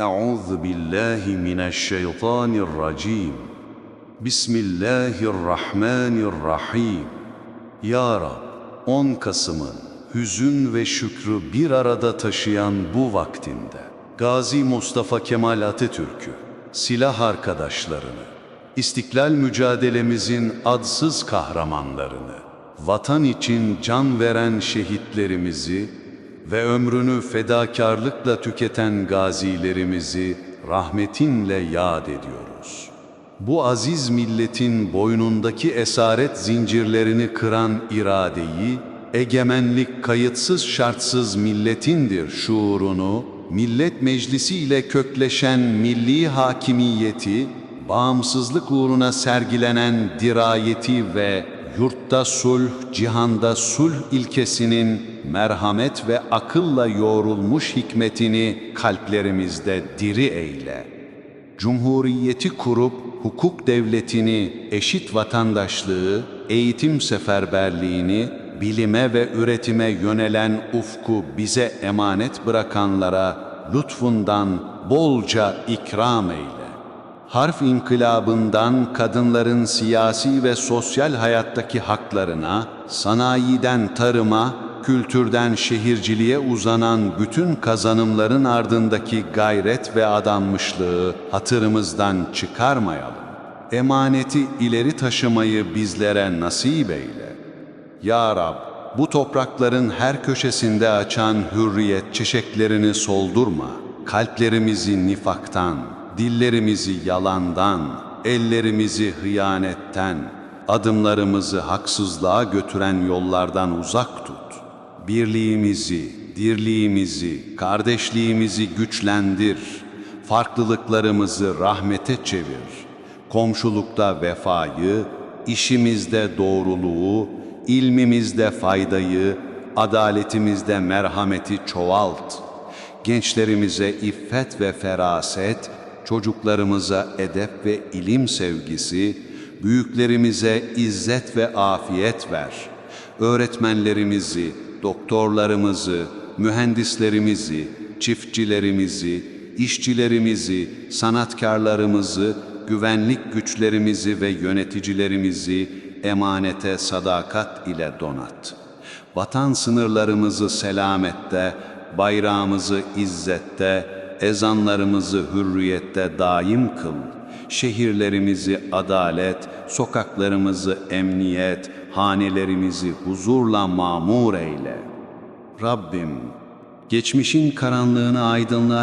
أعوذ بالله من الشيطان الرجيم بسم الله الرحمن الرحيم Ya Rab, 10 Kasım'ın hüzün ve şükrü bir arada taşıyan bu vaktinde Gazi Mustafa Kemal Atatürk'ü, silah arkadaşlarını, İstiklal mücadelemizin adsız kahramanlarını, vatan için can veren şehitlerimizi ve ömrünü fedakarlıkla tüketen gazilerimizi rahmetinle yad ediyoruz. Bu aziz milletin boynundaki esaret zincirlerini kıran iradeyi, egemenlik kayıtsız şartsız milletindir şuurunu, millet meclisi ile kökleşen milli hakimiyeti, bağımsızlık uğruna sergilenen dirayeti ve yurtta sulh, cihanda sulh ilkesinin merhamet ve akılla yoğrulmuş hikmetini kalplerimizde diri eyle. Cumhuriyeti kurup hukuk devletini, eşit vatandaşlığı, eğitim seferberliğini, bilime ve üretime yönelen ufku bize emanet bırakanlara lütfundan bolca ikram eyle. Harf inkılabından kadınların siyasi ve sosyal hayattaki haklarına, sanayiden tarıma, kültürden şehirciliğe uzanan bütün kazanımların ardındaki gayret ve adanmışlığı hatırımızdan çıkarmayalım. Emaneti ileri taşımayı bizlere nasip eyle. Ya Rab, bu toprakların her köşesinde açan hürriyet çiçeklerini soldurma. Kalplerimizi nifaktan, dillerimizi yalandan, ellerimizi hıyanetten, adımlarımızı haksızlığa götüren yollardan uzak tut. Birliğimizi, dirliğimizi, kardeşliğimizi güçlendir. Farklılıklarımızı rahmete çevir. Komşulukta vefayı, işimizde doğruluğu, ilmimizde faydayı, adaletimizde merhameti çoğalt. Gençlerimize iffet ve feraset, çocuklarımıza edep ve ilim sevgisi, büyüklerimize izzet ve afiyet ver. Öğretmenlerimizi, doktorlarımızı, mühendislerimizi, çiftçilerimizi, işçilerimizi, sanatkarlarımızı, güvenlik güçlerimizi ve yöneticilerimizi emanete sadakat ile donat. Vatan sınırlarımızı selamette, bayrağımızı izzette, ezanlarımızı hürriyette daim kıl. Şehirlerimizi adalet, sokaklarımızı emniyet, hanelerimizi huzurla mamur eyle. Rabbim, geçmişin karanlığını aydınlığa